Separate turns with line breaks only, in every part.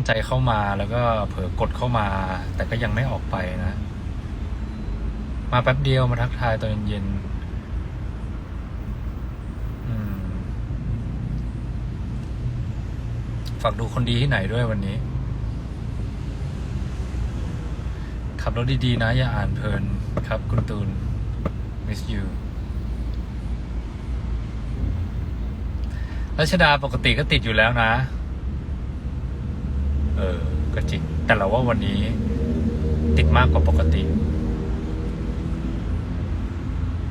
งใจเข้ามาแล้วก็เผลอกดเข้ามา แต่ก็ยังไม่ออกไปนะ มาแป๊บเดียวมาทักทายตอนเย็นๆฝากดูคนดีที่ไหนด้วยวันนี้ ขับรถดีๆนะ อย่าอ่านเพลินครับคุณตูน miss you รัชดาปกติก็ติดอยู่แล้วนะ เออ ก็จริง แต่เราว่าวันนี้ ติดมากกว่าปกติ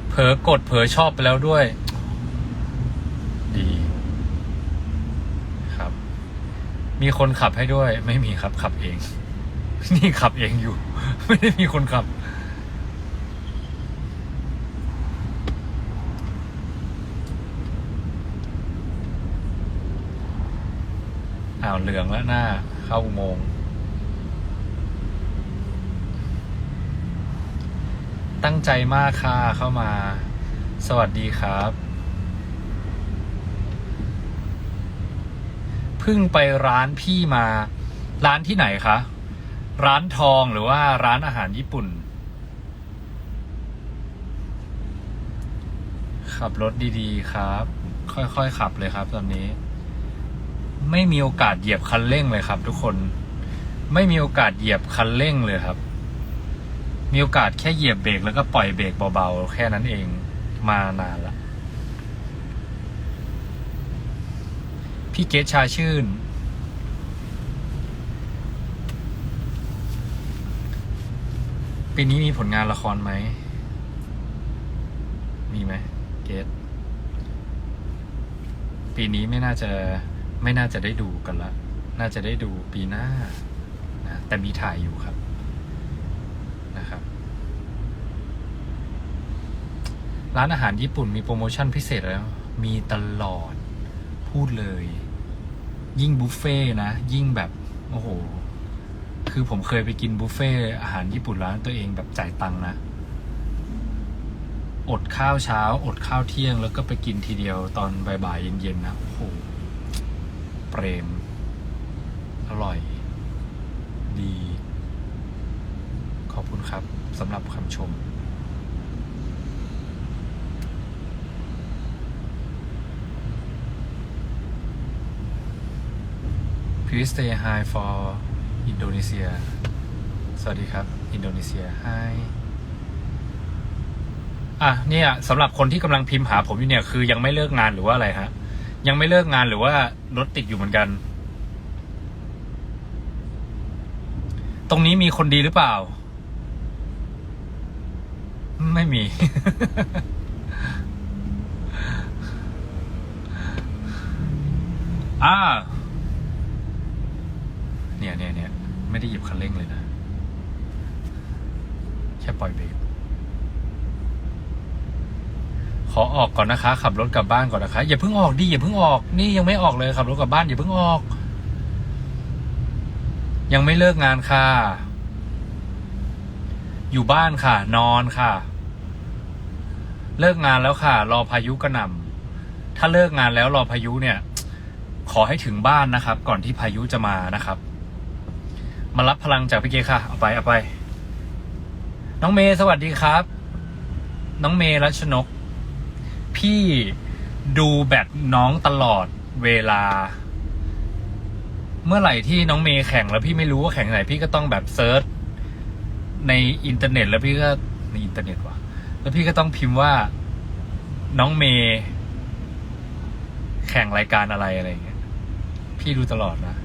เผลอกดเผลอชอบไปแล้วด้วย ดี ครับ มีคนขับให้ด้วย ไม่มีครับ ขับเอง นี่ขับเองอยู่ ไม่ได้มีคนขับอ้าวเหลืองแล้วหน้า เข้าอุโมงค์ตั้งใจมากค่ะเข้ามา สวัสดีครับเพิ่งไปร้านพี่มา ร้านที่ไหนคะ ร้านทองหรือว่าร้านอาหารญี่ปุ่น ขับรถดีๆครับ ค่อยๆขับเลยครับตอนนี้ ไม่มีโอกาสเหยียบคันเร่งเลยครับ ทุกคน ไม่มีโอกาสเหยียบคันเร่งเลยครับ มีโอกาสแค่เหยียบเบรกแล้วก็ปล่อยเบรกเบาๆแค่นั้นเองมานานละพี่เกตชาชื่น ปีนี้มีผลงานละครไหม มีไหมเกตปีนี้ไม่น่าจะ ไม่น่าจะได้ดูกันละ น่าจะได้ดูปีหน้านะแต่มีถ่ายอยู่ครับนะครับ ร้านอาหารญี่ปุ่นมีโปรโมชั่นพิเศษแล้ว มีตลอดพูดเลย ยิ่งบุฟเฟ่ต์นะ ยิ่งแบบโอ้โห คือผมเคยไปกินบุฟเฟ่ต์อาหารญี่ปุ่นร้านตัวเองแบบจ่ายตังค์นะ อดข้าวเช้า อดข้าวเที่ยงแล้วก็ไปกินทีเดียวตอนบ่ายๆเย็นๆนะ โอ้โห เปรม อร่อย ดี ขอบคุณครับสำหรับคำชม Please stay high for Indonesia สวัสดีครับ อินโดนีเซีย Hi อะเนี่ยสำหรับคนที่กำลังพิมพ์หาผมอยู่เนี่ย คือยังไม่เลิกงานหรือว่าอะไรฮะ ยังไม่เลิกงานหรือว่ารถติดอยู่เหมือนกัน ตรงนี้มีคนดีหรือเปล่า ไม่มี อ่า เนี่ยเนี่ยเนี่ยไม่ได้หยิบคันเร่งเลยนะ แค่ปล่อยเบรก ข อออกก่อนนะคะ ขับรถกลับบ้านก่อนนะคะ อย่าเพิ่งออกดิอย่าเพิ่งออก นี่ยังไม่ออกเลยขับรถกลับบ้านอย่าเพิ่งออก ยังไม่เลิกงานค่ะ อยู่บ้านค่ะ นอนค่ะ เลิกงานแล้วค่ะ รอพายุกระหน่ำถ้าเลิกงานแล้วรอพายุเนี่ย ขอให้ถึงบ้านนะครับ ก่อนที่พายุจะมานะครับ มารับพลังจากพี่เกค่ะเอาไปเอาไป น้องเมย์สวัสดีครับ น้องเมย์รัชนก พี่ดูแบตน้องตลอดเวลา เมื่อไหร่ที่น้องเมย์แข่งแล้วพี่ไม่รู้ว่าแข่งไหน พี่ก็ต้องแบบเซิร์ชในอินเทอร์เน็ต แล้วพี่ก็ในอินเทอร์เน็ตว่ะแล้วพี่ก็ต้องพิมพ์ว่าน้องเมย์แข่งรายการอะไรอะไรอย่างเงี้ย พี่ดูตลอดนะ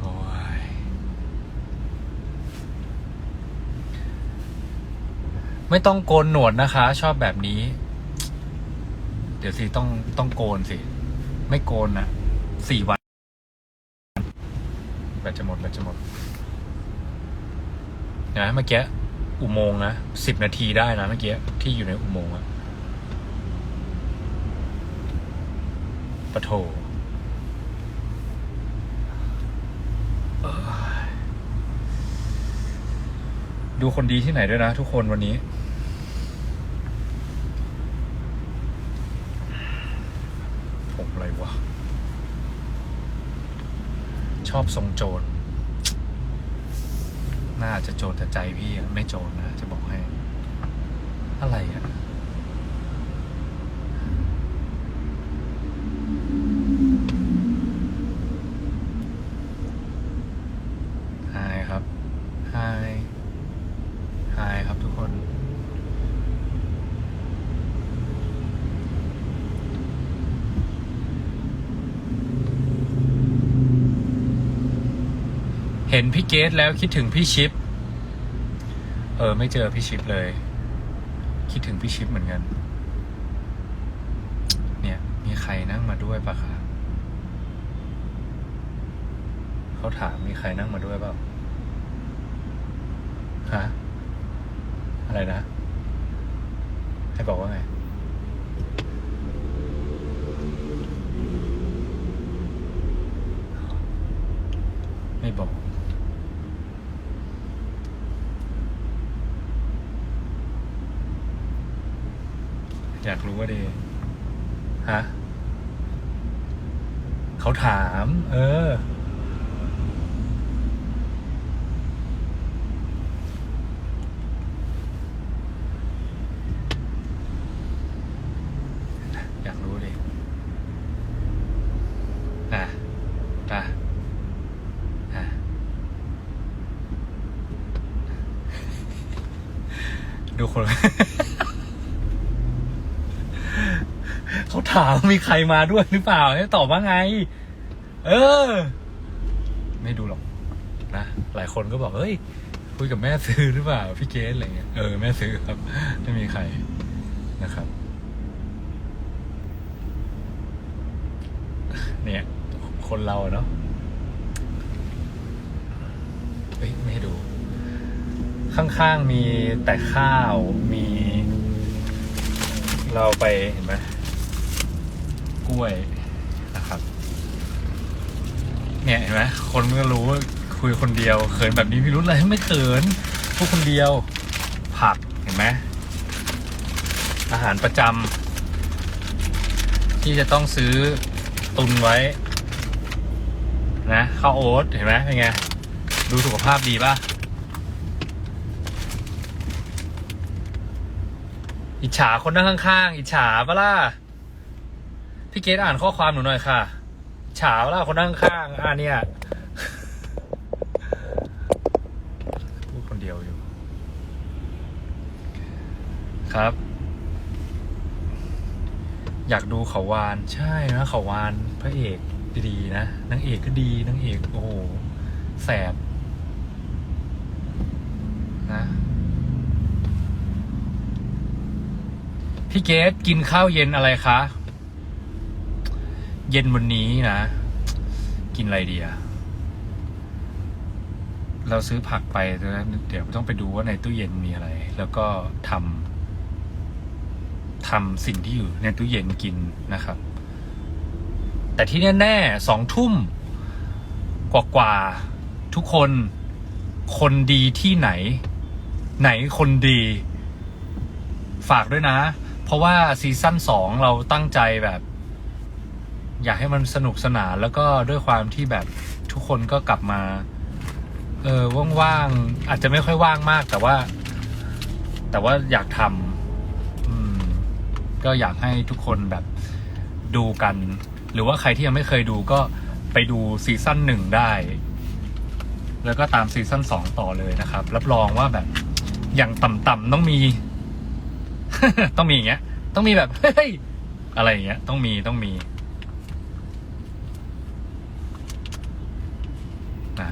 โอ้ย ไม่ต้องโกนหนวดนะคะ ชอบแบบนี้ เดี๋ยวสิต้องต้องโกนสิ ไม่โกนนะสี่วันแบตจะหมดแบตจะหมดนะเมื่อกี้อุโมงนะสิบนาทีได้นะเมื่อกี้ที่อยู่ในอุโมงอะปะโถ ดูคนดีที่ไหนด้วยนะทุกคนวันนี้ ผมอะไรวะ ชอบทรงโจร น่าจะโจรแต่ใจพี่ไม่โจรนะ จะบอกให้ อะไรอะไฮครับไฮไฮครับทุกคน เห็นพี่เกตแล้วคิดถึงพี่ชิป เออ ไม่เจอพี่ชิปเลย คิดถึงพี่ชิปเหมือนกัน เนี่ย มีใครนั่งมาด้วยปะคะเขาถามมีใครนั่งมาด้วยเปล่าฮะอะไรนะ ให้บอกว่าไง ไม่บอก อยากรู้ว่าเดฮะเขาถาม เออ อยากรู้ดิอะอะอะดูคน เขามมีใครมาด้วยหรือเปล่าให้ตอบว่าไง เออ ไม่ดูหรอกนะหลายคนก็บอกเฮ้ยคุยกับแม่ซื้อหรือเปล่าพี่เกสอะไรเงี้ยเออแม่ซื้อครับ ไม่มีใครนะครับ เนี่ย คนเราเนาะเฮ้ยไม่ให้ดู ข้างๆมีแต่ข้าวมี เราไปเห็นไหม กล้วยนะครับเนี่ยเห็นไหมคนก็รู้ว่าคุยคนเดียวเขินแบบนี้พี่รู้เลยไม่เขินพูดคนเดียว ผักเห็นไหมอาหารประจำที่จะต้องซื้อตุนไว้ นะข้าวโอ๊ตเห็นไหมเป็นไงดูสุขภาพดีป่ะอิจฉาคนนั่งข้างๆ อิจฉาปะล่ะ พี่เกดอ่านข้อความหนูหน่อยค่ะ ฉาปะล่ะคนนั่งข้างอ่าเนี่ยพูดคนเดียวอยู่ ครับ อยากดูเขาวาน ใช่นะเขาวานพระเอกดีๆนะนางเอกก็ดีนางเอกโอ้โหแสบนะพี่เกดกินข้าวเย็นอะไรคะ เย็นวันนี้นะ กินอะไรดีอะเราซื้อผักไปแล้วเดี๋ยวต้องไปดูว่าในตู้เย็นมีอะไร แล้วก็ทำทำสิ่งที่อยู่ในตู้เย็นกินนะครับ แต่ที่แน่ๆสองทุ่มกว่าๆทุกคนคนดีที่ไหน ไหนคนดี ฝากด้วยนะ เพราะว่าซีซั่นสองเราตั้งใจแบบ อยากให้มันสนุกสนานแล้วก็ด้วยความที่แบบทุกคนก็กลับมา เออว่างๆอาจจะไม่ค่อยว่างมาก แต่ว่า แต่ว่าอยากทำอืมก็อยากให้ทุกคนแบบดูกัน หรือว่าใครที่ยังไม่เคยดูก็ไปดูซีซั่นหนึ่งได้ แล้วก็ตามซีซั่นสองต่อเลยนะครับ รับรองว่าแบบอย่างต่ำๆต้องมี ต้องมีอย่างเงี้ย ต้องมีแบบเฮ้ยอะไรอย่างเงี้ย ต้องมีต้องมี นะ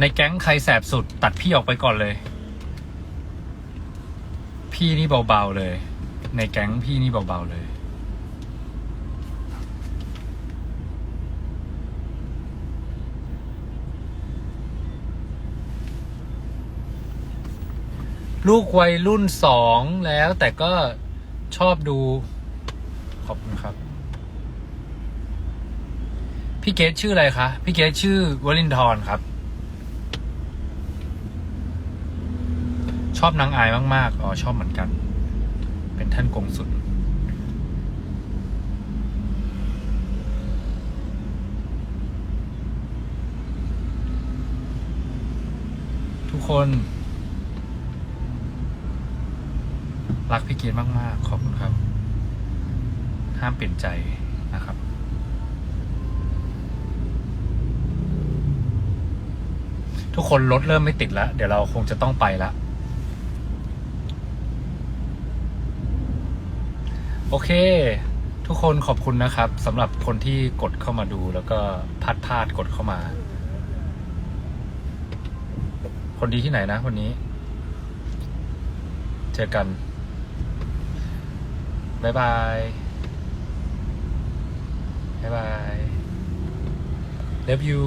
ในแก๊งใครแสบสุดตัดพี่ออกไปก่อนเลย พี่นี่เบาๆเลย ในแก๊งพี่นี่เบาๆเลย ลูกวัยรุ่นสองแล้วแต่ก็ชอบดู ขอบคุณครับ พี่เกดชื่ออะไรคะ พี่เกดชื่อวลินทร์ครับ ชอบนางอายมาก ๆ อ๋อ ชอบเหมือนกัน เป็นท่านกงสุลทุกคน รักพี่เกดมาก ๆ ขอบคุณครับ ห้ามเปลี่ยนใจนะครับ ทุกคนรถเริ่มไม่ติดแล้ว เดี๋ยวเราคงจะต้องไปละโอเค ทุกคนขอบคุณนะครับสำหรับคนที่กดเข้ามาดูแล้วก็พลาดพลาดกดเข้ามา คนดีที่ไหนนะวันนี้ เจอกัน บ๊ายบายบ๊ายบาย love you